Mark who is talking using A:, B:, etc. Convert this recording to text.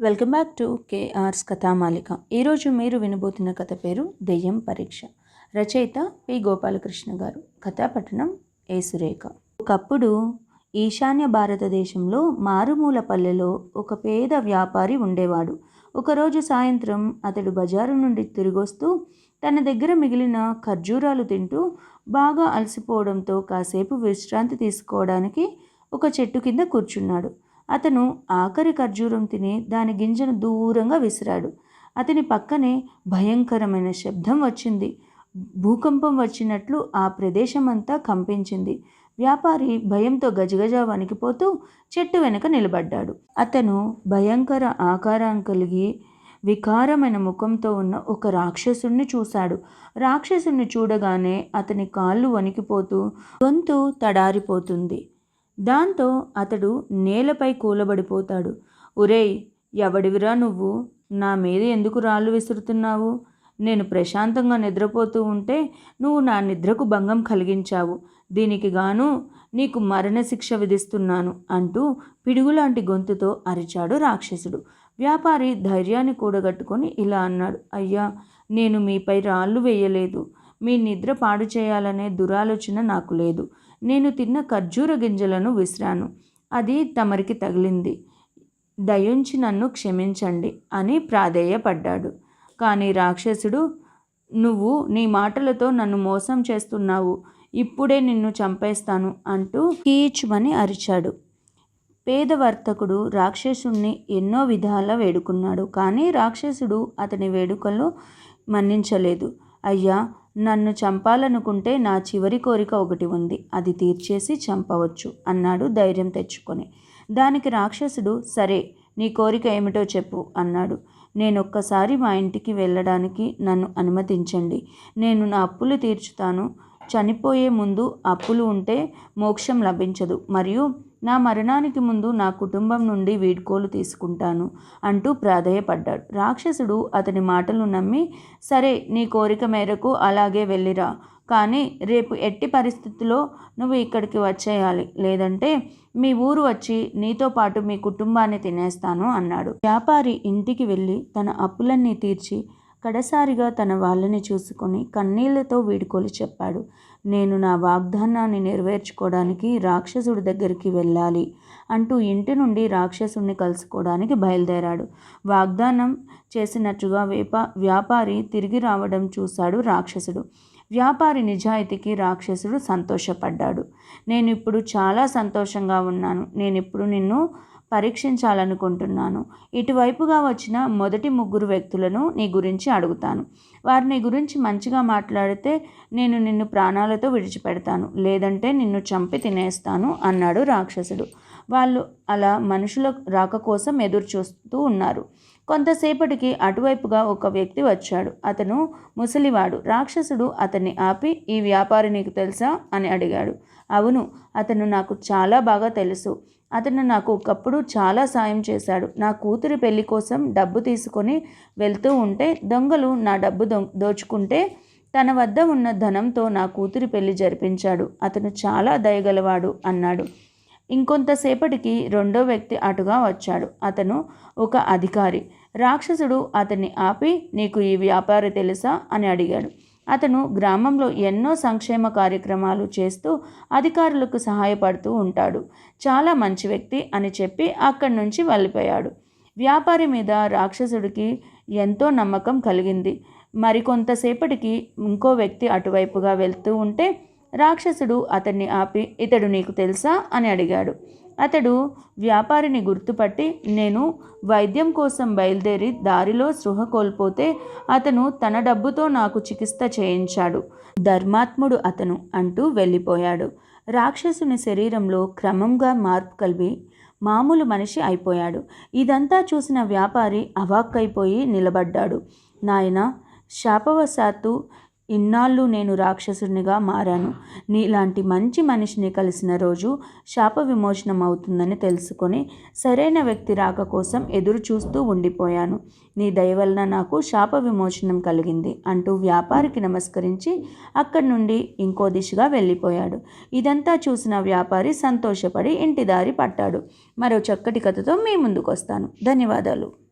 A: Welcome back to KR's Kathamalika. ఈరోజు మీరు వినబోతున్న కథ పేరు దెయ్యం పరీక్ష. రచయిత పి. గోపాలకృష్ణ గారు. కథాపట్టణం ఏ. సురేఖ. ఒకప్పుడు ఈశాన్య భారతదేశంలో మారుమూల పల్లెలో ఒక పేద వ్యాపారి ఉండేవాడు. ఒకరోజు సాయంత్రం అతడు బజారు నుండి తిరిగొస్తూ తన దగ్గర మిగిలిన ఖర్జూరాలు తింటూ బాగా అలసిపోవడంతో కాసేపు విశ్రాంతి తీసుకోవడానికి ఒక చెట్టు కింద కూర్చున్నాడు. అతను ఆఖరి ఖర్జూరం తిని దాని గింజను దూరంగా విసిరాడు. అతని పక్కనే భయంకరమైన శబ్దం వచ్చింది. భూకంపం వచ్చినట్లు ఆ ప్రదేశమంతా కంపించింది. వ్యాపారి భయంతో గజగజ వణికిపోతూ చెట్టు వెనుక నిలబడ్డాడు. అతను భయంకర ఆకారం కలిగి వికారమైన ముఖంతో ఉన్న ఒక రాక్షసుణ్ణి చూశాడు. రాక్షసుణ్ణి చూడగానే అతని కాళ్ళు వణికిపోతూ గొంతు తడారిపోతుంది. దాంతో అతడు నేలపై కూలబడిపోతాడు. ఒరేయ్ ఎవడివిరా నువ్వు? నా మీద ఎందుకు రాళ్ళు విసురుతున్నావు? నేను ప్రశాంతంగా నిద్రపోతూ ఉంటే నువ్వు నా నిద్రకు భంగం కలిగించావు. దీనికి గాను నీకు మరణశిక్ష విధిస్తున్నాను అంటూ పిడుగులాంటి గొంతుతో అరిచాడు రాక్షసుడు. వ్యాపారి ధైర్యాన్ని కూడగట్టుకొని ఇలా అన్నాడు. అయ్యా నేను మీపై రాళ్ళు వేయలేదు. మీ నిద్ర పాడు చేయాలనే దురాలోచన నాకు లేదు. నేను తిన్న ఖర్జూర గింజలను విసిరాను. అది తమరికి తగిలింది. దయుంచి నన్ను క్షమించండి అని ప్రాధేయపడ్డాడు. కానీ రాక్షసుడు నువ్వు నీ మాటలతో నన్ను మోసం చేస్తున్నావు. ఇప్పుడే నిన్ను చంపేస్తాను అంటూ కీచుమని అరిచాడు. పేద వర్తకుడు రాక్షసుణ్ణి ఎన్నో విధాల వేడుకున్నాడు. కానీ రాక్షసుడు అతని వేడుకలు మన్నించలేదు. అయ్యా నన్ను చంపాలనుకుంటే నా చివరి కోరిక ఒకటి ఉంది. అది తీర్చేసి చంపవచ్చు అన్నాడు ధైర్యం తెచ్చుకొని. దానికి రాక్షసుడు సరే నీ కోరిక ఏమిటో చెప్పు అన్నాడు. నేనొక్కసారి మా ఇంటికి వెళ్ళడానికి నన్ను అనుమతించండి. నేను నా అప్పులు తీర్చుతాను. చనిపోయే ముందు అప్పులు ఉంటే మోక్షం లభించదు. మరియు నా మరణానికి ముందు నా కుటుంబం నుండి వీడ్కోలు తీసుకుంటాను అంటూ ప్రాధేయపడ్డాడు. రాక్షసుడు అతని మాటలు నమ్మి సరే నీ కోరిక మేరకు అలాగే వెళ్ళిరా. కానీ రేపు ఎట్టి పరిస్థితుల్లో నువ్వు ఇక్కడికి వచ్చేయాలి. లేదంటే మీ ఊరు వచ్చి నీతో పాటు మీ కుటుంబాన్ని తినేస్తాను అన్నాడు. వ్యాపారి ఇంటికి వెళ్ళి తన అప్పులన్నీ తీర్చి కడసారిగా తన వాళ్ళని చూసుకొని కన్నీళ్ళతో వీడుకోలు చెప్పాడు. నేను నా వాగ్దానాన్ని నెరవేర్చుకోవడానికి రాక్షసుడి దగ్గరికి వెళ్ళాలి అంటూ ఇంటి నుండి రాక్షసుడిని కలుసుకోవడానికి బయలుదేరాడు. వాగ్దానం చేసినట్టుగా వేప వ్యాపారి తిరిగి రావడం చూశాడు రాక్షసుడు. వ్యాపారి నిజాయితీకి రాక్షసుడు సంతోషపడ్డాడు. నేను ఇప్పుడు చాలా సంతోషంగా ఉన్నాను. నేను ఇప్పుడు నిన్ను పరీక్షించాలనుకుంటున్నాను. ఇటువైపుగా వచ్చిన మొదటి ముగ్గురు వ్యక్తులను నీ గురించి అడుగుతాను. వారు నీ గురించి మంచిగా మాట్లాడితే నేను నిన్ను ప్రాణాలతో విడిచిపెడతాను. లేదంటే నిన్ను చంపి తినేస్తాను అన్నాడు రాక్షసుడు. వాళ్ళు అలా మనుషుల రాక కోసం ఎదురు చూస్తూ ఉన్నారు. కొంతసేపటికి అటువైపుగా ఒక వ్యక్తి వచ్చాడు. అతను ముసలివాడు. రాక్షసుడు అతన్ని ఆపి ఈ వ్యాపారి నీకు తెలుసా? అని అడిగాడు. అవును అతను నాకు చాలా బాగా తెలుసు. అతను నాకు ఒకప్పుడు చాలా సాయం చేశాడు. నా కూతురి పెళ్ళి కోసం డబ్బు తీసుకొని వెళ్తూ ఉంటే దొంగలు నా డబ్బు దోచుకుంటే తన వద్ద ఉన్న ధనంతో నా కూతురి పెళ్ళి జరిపించాడు. అతను చాలా దయగలవాడు అన్నాడు. ఇంకొంతసేపటికి రెండో వ్యక్తి అటుగా వచ్చాడు. అతను ఒక అధికారి. రాక్షసుడు అతన్ని ఆపి నీకు ఈ వ్యాపారి తెలుసా? అని అడిగాడు. అతను గ్రామంలో ఎన్నో సంక్షేమ కార్యక్రమాలు చేస్తూ అధికారులకు సహాయపడుతూ ఉంటాడు. చాలా మంచి వ్యక్తి అని చెప్పి అక్కడి నుంచి వెళ్ళిపోయాడు. వ్యాపారి మీద రాక్షసుడికి ఎంతో నమ్మకం కలిగింది. మరికొంతసేపటికి ఇంకో వ్యక్తి అటువైపుగా వెళ్తూ ఉంటే రాక్షసుడు అతన్ని ఆపి ఇతడు నీకు తెలుసా? అని అడిగాడు. అతడు వ్యాపారిని గుర్తుపట్టి నేను వైద్యం కోసం బయలుదేరి దారిలో సృహ కోల్పోతే అతను తన డబ్బుతో నాకు చికిత్స చేయించాడు. ధర్మాత్ముడు అతను అంటూ వెళ్ళిపోయాడు. రాక్షసుని శరీరంలో క్రమంగా మార్పు కలిపి మామూలు మనిషి అయిపోయాడు. ఇదంతా చూసిన వ్యాపారి అవాక్కైపోయి నిలబడ్డాడు. నాయన శాపవశాత్తు ఇన్నాళ్ళు నేను రాక్షసునిగా మారాను. నీలాంటి మంచి మనిషిని కలిసిన రోజు శాప విమోచనం అవుతుందని తెలుసుకొని సరైన వ్యక్తి రాక కోసం ఎదురు చూస్తూ ఉండిపోయాను. నీ దయ వలన నాకు శాప విమోచనం కలిగింది అంటూ వ్యాపారికి నమస్కరించి అక్కడి నుండి ఇంకో దిశగా వెళ్ళిపోయాడు. ఇదంతా చూసిన వ్యాపారి సంతోషపడి ఇంటి దారి పట్టాడు. మరో చక్కటి కథతో మీ ముందుకు వస్తాను ధన్యవాదాలు.